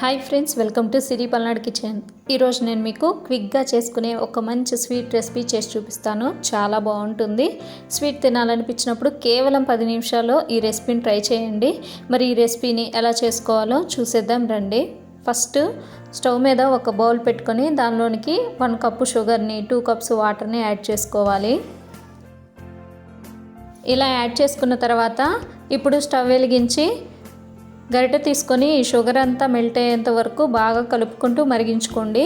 Hi friends welcome to Siri Palnadu kitchen. ఈరోజు నేను మీకు క్విక్గా చేసుకునే ఒక మంచి స్వీట్ రెసిపీ చేసి చూపిస్తాను. చాలా బాగుంటుంది. స్వీట్ తినాలనిపించినప్పుడు కేవలం పది నిమిషాల్లో ఈ రెసిపీని ట్రై చేయండి. మరి ఈ రెసిపీని ఎలా చేసుకోవాలో చూసేద్దాం రండి. ఫస్ట్ స్టవ్ మీద ఒక బౌల్ పెట్టుకొని దానిలోనికి వన్ కప్పు షుగర్ని టూ కప్స్ వాటర్ని యాడ్ చేసుకోవాలి. ఇలా యాడ్ చేసుకున్న తర్వాత ఇప్పుడు స్టవ్ వెలిగించి గరిటె తీసుకొని ఈ షుగర్ అంతా మెల్ట్ అయ్యేంత వరకు బాగా కలుపుకుంటూ మరిగించుకోండి.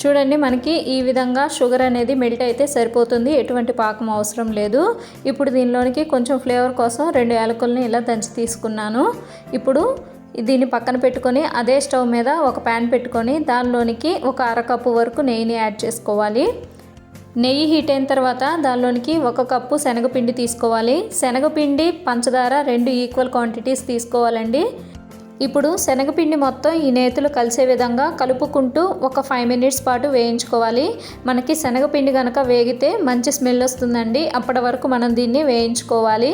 చూడండి మనకి ఈ విధంగా షుగర్ అనేది మెల్ట్ అయితే సరిపోతుంది ఎటువంటి పాకం అవసరం లేదు. ఇప్పుడు దీనిలోనికి కొంచెం ఫ్లేవర్ కోసం రెండు యాలకుల్ని ఇలా దంచి తీసుకున్నాను. ఇప్పుడు దీన్ని పక్కన పెట్టుకొని అదే స్టవ్ మీద ఒక ప్యాన్ పెట్టుకొని దానిలోనికి ఒక అరకప్పు వరకు నెయ్యిని యాడ్ చేసుకోవాలి. నెయ్యి హీట్ అయిన తర్వాత దానిలోనికి ఒక కప్పు శనగపిండి తీసుకోవాలి. శనగపిండి పంచదార రెండు ఈక్వల్ క్వాంటిటీస్ తీసుకోవాలండి. ఇప్పుడు శనగపిండి మొత్తం ఈ నేతులు కలిసే విధంగా కలుపుకుంటూ ఒక ఫైవ్ మినిట్స్ పాటు వేయించుకోవాలి. మనకి శనగపిండి కనుక వేగితే మంచి స్మెల్ వస్తుందండి. అప్పటి వరకు మనం దీన్ని వేయించుకోవాలి.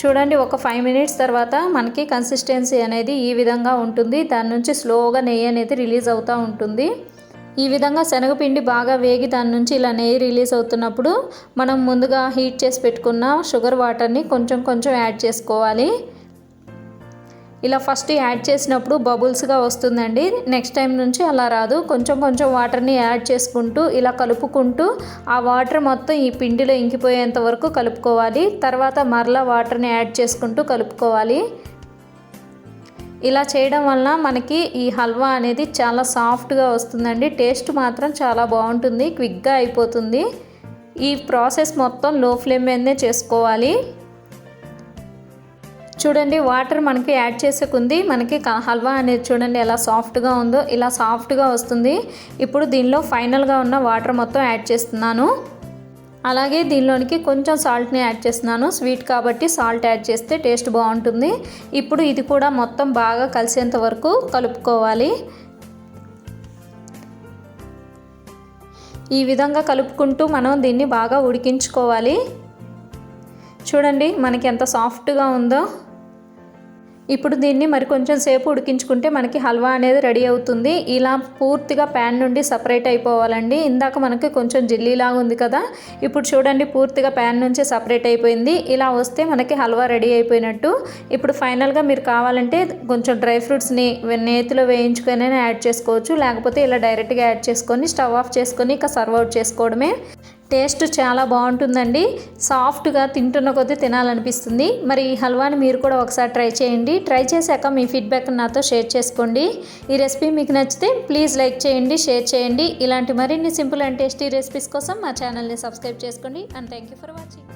చూడండి ఒక ఫైవ్ మినిట్స్ తర్వాత మనకి కన్సిస్టెన్సీ అనేది ఈ విధంగా ఉంటుంది. దాని నుంచి స్లోగా నెయ్యి అనేది రిలీజ్ అవుతూ ఉంటుంది. ఈ విధంగా శనగపిండి బాగా వేగి దాని నుంచి ఇలా నెయ్యి రిలీజ్ అవుతున్నప్పుడు మనం ముందుగా హీట్ చేసి పెట్టుకున్న షుగర్ వాటర్ని కొంచెం కొంచెం యాడ్ చేసుకోవాలి. ఇలా ఫస్ట్ యాడ్ చేసినప్పుడు బబుల్స్గా వస్తుందండి. నెక్స్ట్ టైం నుంచి అలా రాదు. కొంచెం కొంచెం వాటర్ని యాడ్ చేసుకుంటూ ఇలా కలుపుకుంటూ ఆ వాటర్ మొత్తం ఈ పిండిలో ఇంకిపోయేంత వరకు కలుపుకోవాలి. తర్వాత మరలా వాటర్ని యాడ్ చేసుకుంటూ కలుపుకోవాలి. ఇలా చేయడం వలన మనకి ఈ హల్వా అనేది చాలా సాఫ్ట్గా వస్తుందండి. టేస్ట్ మాత్రం చాలా బాగుంటుంది. క్విక్గా అయిపోతుంది. ఈ ప్రాసెస్ మొత్తం లో ఫ్లేమ్ మీదనే చేసుకోవాలి. చూడండి వాటర్ మనకి యాడ్ చేసేకుంది. మనకి హల్వా అనేది చూడండి ఎలా సాఫ్ట్గా ఉందో ఇలా సాఫ్ట్గా వస్తుంది. ఇప్పుడు దీనిలో ఫైనల్గా ఉన్న వాటర్ మొత్తం యాడ్ చేస్తున్నాను. అలాగే దీనిలోనికి కొంచెం సాల్ట్ని యాడ్ చేస్తున్నాను. స్వీట్ కాబట్టి సాల్ట్ యాడ్ చేస్తే టేస్ట్ బాగుంటుంది. ఇప్పుడు ఇది కూడా మొత్తం బాగా కలిసేంత వరకు కలుపుకోవాలి. ఈ విధంగా కలుపుకుంటూ మనం దీన్ని బాగా ఉడికించుకోవాలి. చూడండి మనకి ఎంత సాఫ్ట్గా ఉందో. ఇప్పుడు దీన్ని మరి కొంచెం సేపు ఉడికించుకుంటే మనకి హల్వా అనేది రెడీ అవుతుంది. ఇలా పూర్తిగా ప్యాన్ నుండి సపరేట్ అయిపోవాలండి. ఇందాక మనకి కొంచెం జిల్లీలాగా ఉంది కదా. ఇప్పుడు చూడండి పూర్తిగా ప్యాన్ నుంచి సపరేట్ అయిపోయింది. ఇలా వస్తే మనకి హల్వా రెడీ అయిపోయినట్టు. ఇప్పుడు ఫైనల్గా మీరు కావాలంటే కొంచెం డ్రై ఫ్రూట్స్ని నేతిలో వేయించుకొని యాడ్ చేసుకోవచ్చు. లేకపోతే ఇలా డైరెక్ట్గా యాడ్ చేసుకొని స్టవ్ ఆఫ్ చేసుకొని ఇక సర్వ్ అవుట్ చేసుకోవడమే. టేస్ట్ చాలా బాగుంటుందండి. సాఫ్ట్గా తింటున్న కొద్దీ తినాలనిపిస్తుంది. మరి ఈ హల్వాని మీరు కూడా ఒకసారి ట్రై చేయండి. ట్రై చేశాక మీ ఫీడ్బ్యాక్ నాతో షేర్ చేసుకోండి. ఈ రెసిపీ మీకు నచ్చితే ప్లీజ్ లైక్ చేయండి షేర్ చేయండి. ఇలాంటి మరిన్ని సింపుల్ అండ్ టేస్టీ రెసిపీస్ కోసం మా ఛానల్ని సబ్స్క్రైబ్ చేసుకోండి. And thank you for watching.